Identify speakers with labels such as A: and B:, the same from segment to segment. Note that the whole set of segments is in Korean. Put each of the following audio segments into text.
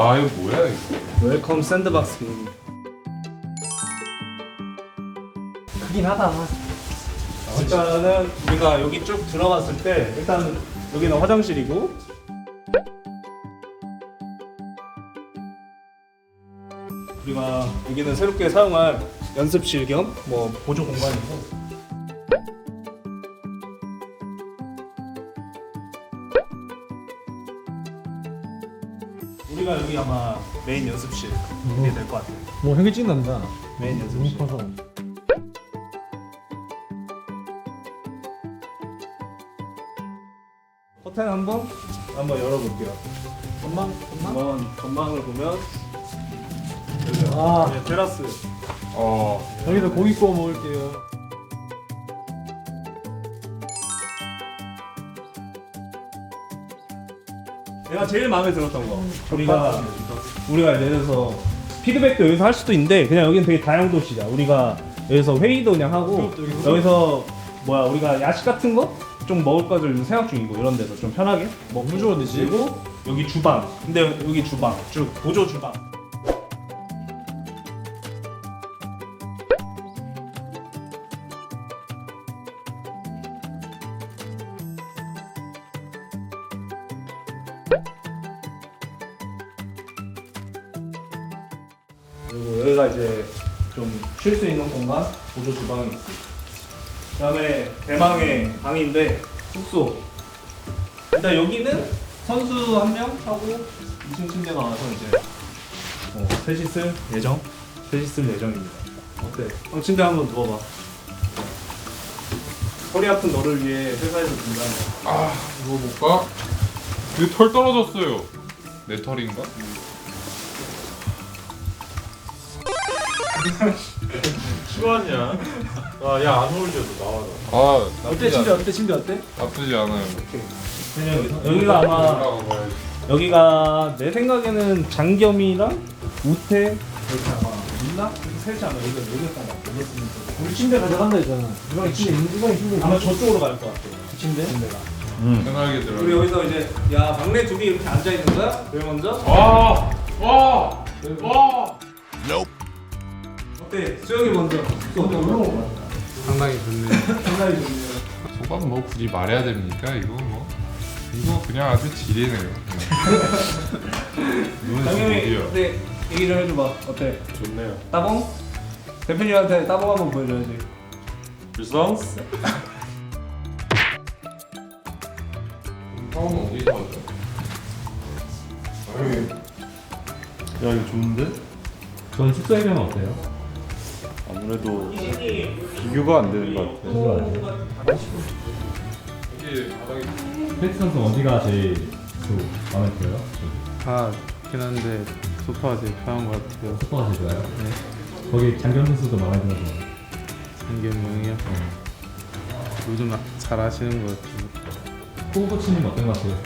A: 와 이거 뭐야 이거?
B: 웰컴 샌드박스 게임. 크긴 하다. 일단은 우리가 여기 쭉 들어갔을 때 일단 여기는 화장실이고 우리가 여기는 새롭게 사용할 연습실 겸 뭐 보조 공간이고 우리가 여기 아마 메인 연습실 이게 될것 같아요.
C: 뭐 현기증 난다.
B: 메인
C: 너무
B: 연습실.
C: 커서.
B: 커튼 한번 한번 열어볼게요.
C: 전망 전망.
B: 한번 전망을 보면 여기
C: 아
B: 네, 테라스.
A: 어
C: 여기서 고기 구워 먹을게요.
B: 내가 제일 마음에 들었던 거. 우리가 우리가 예를 들어서 피드백도 여기서 할 수도 있는데 그냥 여기는 되게 다양 도시야. 우리가 여기서 회의도 그냥 하고 여기서 뭐야 우리가 야식 같은 거 좀 먹을 거를 생각 중이고 이런 데서 좀 편하게
C: 뭐 데지.
B: 그리고 여기 주방. 근데 여기 주방 쭉 보조 주방. 그리고 여기가 이제 좀 쉴 수 있는 공간 보조 주방이 있고 그다음에 대망의 방인데 숙소 일단 여기는 선수 한 명 하고 2층 침대가 와서 이제 어, 셋이 쓸 예정 셋이 쓸 예정입니다 어때? 형 침대 한번 누워봐 허리 아픈 너를 위해 회사에서 준다는 거
A: 아 이거 볼까? 이거 털 떨어졌어요. 내 털인가?
D: 시원이야. 아, 야, 안 어울려도 나와라.
A: 아
C: 어때
A: 나쁘지,
C: 침대
A: 않,
C: 어때 침대 어때?
A: 나쁘지 않아요.
B: 그냥 여기가 아마
A: 올라가 봐야지.
B: 여기가 내 생각에는 장겸이랑 우태 이렇게 아마 있나? 이렇게 셋이 아마 여기가 여기였던 것 같아 여기였으면
C: 우리 침대 가져간다 했잖아. 이방에 침대 있는 이방에 침대.
B: 아마 저쪽으로 갈 것 같아
C: 침대?
B: 침대가
A: 편하게 들어.
B: 우리 여기서 이제 야 막내 둘이 이렇게 앉아 있는 거야? 왜 먼저?
A: 와! 와! 와!
B: 어때? 수영이 먼저. 올라온 거
A: 상당히 좋네요.
B: 상당히 좋네요.
A: 소감 뭐 굳이 말해야 됩니까? 이거 뭐 이거 그냥 아주 지리네요. 눈
B: 장겸이
A: 어디요?
B: 어때? 얘기 좀 해줘봐. 어때?
D: 좋네요.
B: 따봉? 대표님한테 따봉 한번 보여줘야지.
D: 불성?
A: 처음 어디서 하죠?
D: 야, 이거 좋은데?
C: 전 숙소에 가면 어때요?
D: 아무래도 비교가 안 되는 것 같아.
A: 이게 바닥이
C: 팩 선수 어디가 제일 그 마음에 들어요?
E: 다 좋긴 한데 소파가 제일 편한 것 같아요.
C: 숙소가 제일 좋아요? 네. 거기 장경 선수도 마음에 들어서.
E: 한겸명이요. 요즘 아- 잘 하시는 것 같아요.
C: 호 코치님 어떤 것 같아요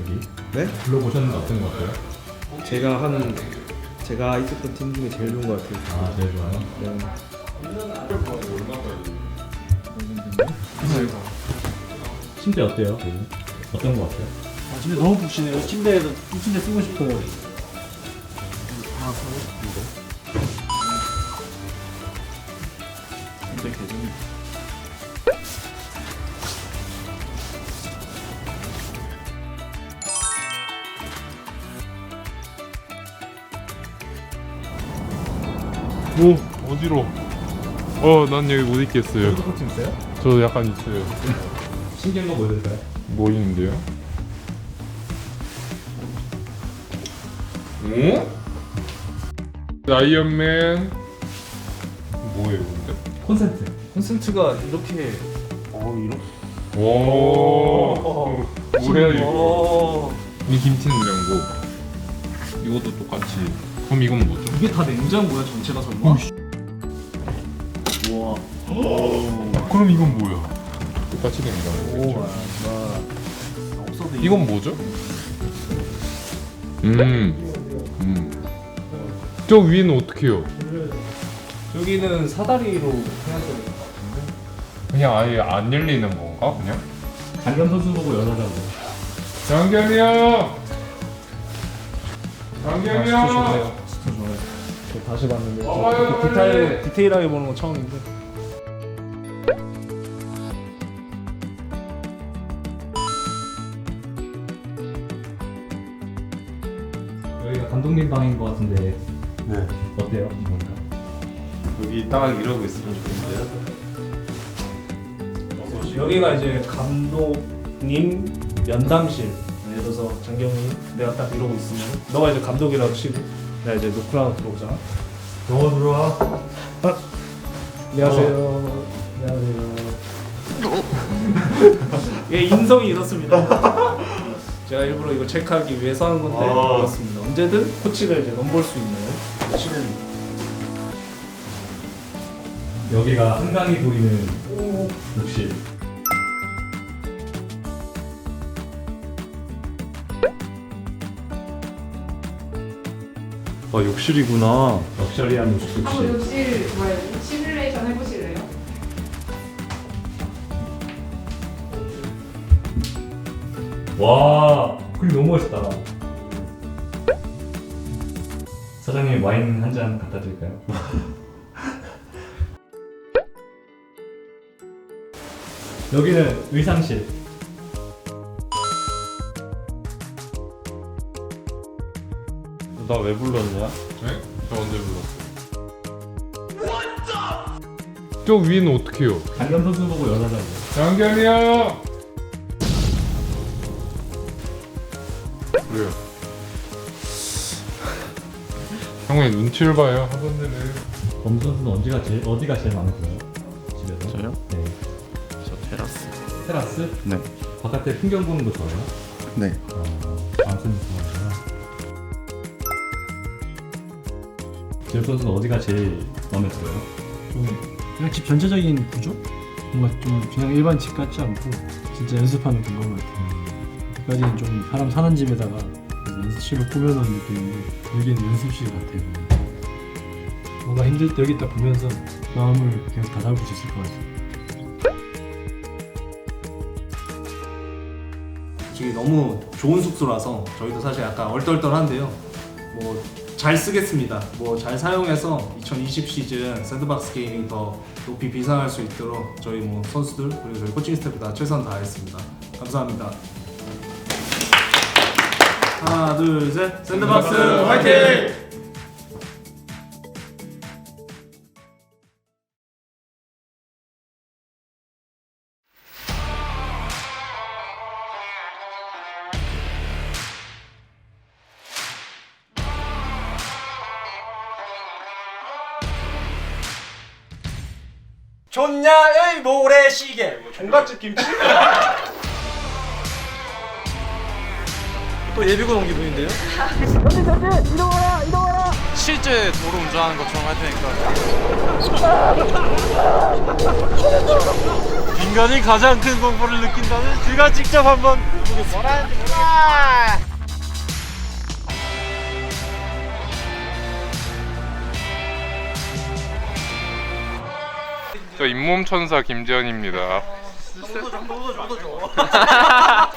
C: 여기?
F: 네?
C: 불러보셨는데 어떤 것 같아요?
F: 제가 한 제가 있었던 팀 중에 제일 좋은 것 같아요.
C: 아 제일 좋아요.
F: 네.
C: 침대 어때요? 여기? 어떤 것 같아요?
G: 아, 침대 너무 푹신해요. 침대에도 이 침대 쓰고 싶어요.
A: 오 어지러. 어난 여기 못 있겠어요.
C: 있어요?
A: 저 약간 있어요.
C: 신기한 거 보여드릴까요?
A: 뭐 있는데요? 오? 아이언맨 뭐예요 근데?
C: 콘센트.
B: 콘센트가 이렇게 어 이렇게
A: 오 뭐야 이거 어이 김치 냉장고 이것도 똑같이 그럼 이건 뭐죠?
B: 이게 다 냉장고야 전체가 설마? 우와
A: 그럼 이건 뭐야? 똑같이 냉장고
B: 없어도
A: 이건 뭐죠? 음, 음. 저 위는 어떻게 해요?
B: 여기는 사다리로 해야 돼
A: 그냥 아예 안 열리는 건가 그냥?
C: 장경 선수 보고 열어라고.
A: 장겸이 형! 강경이
B: 아,
A: 형!
B: 좋네요. 진짜 좋아요. 저 다시 봤는데 저 이렇게 디테일, 디테일하게 보는 건 처음인데
C: 여기가 감독님 방인 것 같은데
D: 네.
C: 어때요? 뭔가?
D: 여기 딱 이러고 있으면 좋은데요.
B: 여기가 이제 감독님 면담실 들어서 장경이 내가 딱 이러고 있으면 너가 이제 감독이라고 치고 내가 이제 노크라고 들어오잖아.
D: 너 들어와.
B: 안녕하세요. 안녕하세요. 예 인성이 이렇습니다. 제가 일부러 이거 체크하기 위해서 하는 건데
D: 아.
B: 그렇습니다. 언제든 코치가 이제 넘볼 수 있는 친구입니다
C: 여기가 한강이 보이는 욕실.
D: 아 욕실이구나.
C: 럭셔리한 욕실.
H: 한번 욕실 뭐야 시뮬레이션 해보실래요?
C: 와, 그림 너무 멋있다. 사장님 와인 한 잔 갖다 드릴까요? 여기는 의상실.
D: 나 왜 불렀냐?
A: 네? 저 언제 불렀어요? 저 위는 어떻게 해요?
C: 강경 선수 보고 열어달라고.
A: 장겸이 형! 그래요. 형의 눈치를 봐요 하던 데는
C: 범 선수는 어디가 제일 어디가 제일 마음에 들어요? 집에서?
F: 저요?
C: 네.
F: 저 테라스.
C: 테라스?
F: 네.
C: 바깥에 풍경 보는 거 좋아해요?
F: 네.
C: 어, 방송 좋아하구 제 선수는 어디가 제일 마음에 들어요?
G: 좀 그냥 집 전체적인 구조? 뭔가 좀 그냥 일반 집 같지 않고 진짜 연습하는 공간 같아요. 여기까지는 좀 사람 사는 집에다가 연습실을 꾸며놓은 느낌인데 여기는 연습실 같아요. 뭔가 힘들 때 여기 딱 보면서 마음을 계속 다잡을 수 있을 것 같아요.
B: 솔직히 너무 좋은 숙소라서 저희도 사실 약간 얼떨떨한데요. 뭐 잘 쓰겠습니다. 뭐 잘 사용해서 2020 시즌 샌드박스 게이밍 더 높이 비상할 수 있도록 저희 뭐 선수들 그리고 저희 코칭 스태프 다 최선 다하겠습니다. 감사합니다. 하나 둘 셋 샌드박스 화이팅!
I: 존냐의 모래시계 종갓집 김치? 또 예비군 온 기분인데요? 실제 도로 운전하는 것처럼 할 테니까 인간이 가장 큰 공포를 느낀다는 제가 직접 한번 해보겠습니다
A: 저 잇몸 천사 김지현입니다.
I: 정도 좀 묻어줘 묻어줘